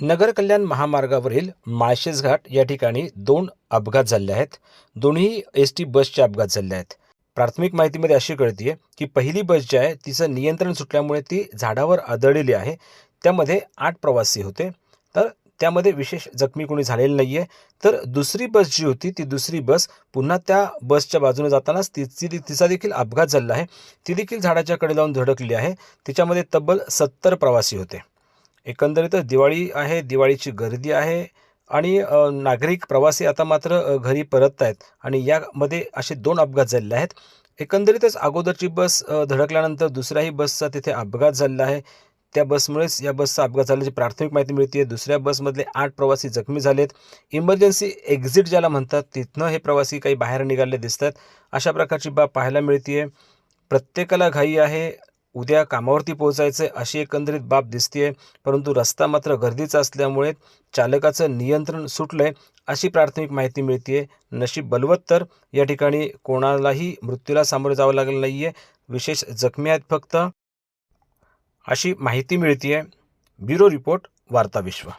नगर कल्याण महामार्गावरील माळशेजघाट या ठिकाणी दोन अपघात झाले आहेत. दोन्ही एस टी बसचे अपघात झाले आहेत. प्राथमिक माहितीमध्ये अशी कळते की पहिली बस जी आहे तिचं नियंत्रण सुटल्यामुळे ती झाडावर आदळलेली आहे. त्यामध्ये आठ प्रवासी होते. तर त्यामध्ये विशेष जखमी कोणी झालेलं नाही आहे तर दुसरी बस जी होती ती दुसरी बस पुन्हा त्या बसच्या बाजूने जातानाच तिची तिचा देखील अपघात झालेला आहे. ती देखील झाडाच्याकडे जाऊन धडकली आहे. तिच्यामध्ये तब्बल सत्तर प्रवासी होते. एकंदरीतच दिवाळी आहे दिवाळीची गर्दी आहे आणि नागरिक प्रवासी आता मात्र घरी परतत आहेत आणि यामध्ये असे दोन अपघात झालेले आहेत. एकंदरीतच अगोदरची बस धडकल्यानंतर दुसऱ्याही बसचा तिथे अपघात झालेला आहे. त्या बसमुळेच या बसचा अपघात झाल्याची प्राथमिक माहिती मिळते दुसऱ्या बसमधले आठ प्रवासी जखमी झालेत. इमर्जन्सी एक्झिट ज्याला म्हणतात तिथनं हे प्रवासी काही बाहेर निघाले दिसतात. अशा प्रकारची बाब पाहायला मिळते प्रत्येकाला घाई आहे. उद्या कामावरती पोहोचायचं आहे अशी एकंदरीत बाब दिसतीये. परंतु रस्ता मात्र गर्दीचा असल्यामुळे चालकाचं नियंत्रण सुटलंय अशी प्राथमिक माहिती मिळते नशीब बलवत तर या ठिकाणी कोणालाही मृत्यूला सामोरं जावं लागलं नाही आहे विशेष जखमी आहेत फक्त अशी माहिती मिळते ब्युरो रिपोर्ट वार्ता विश्व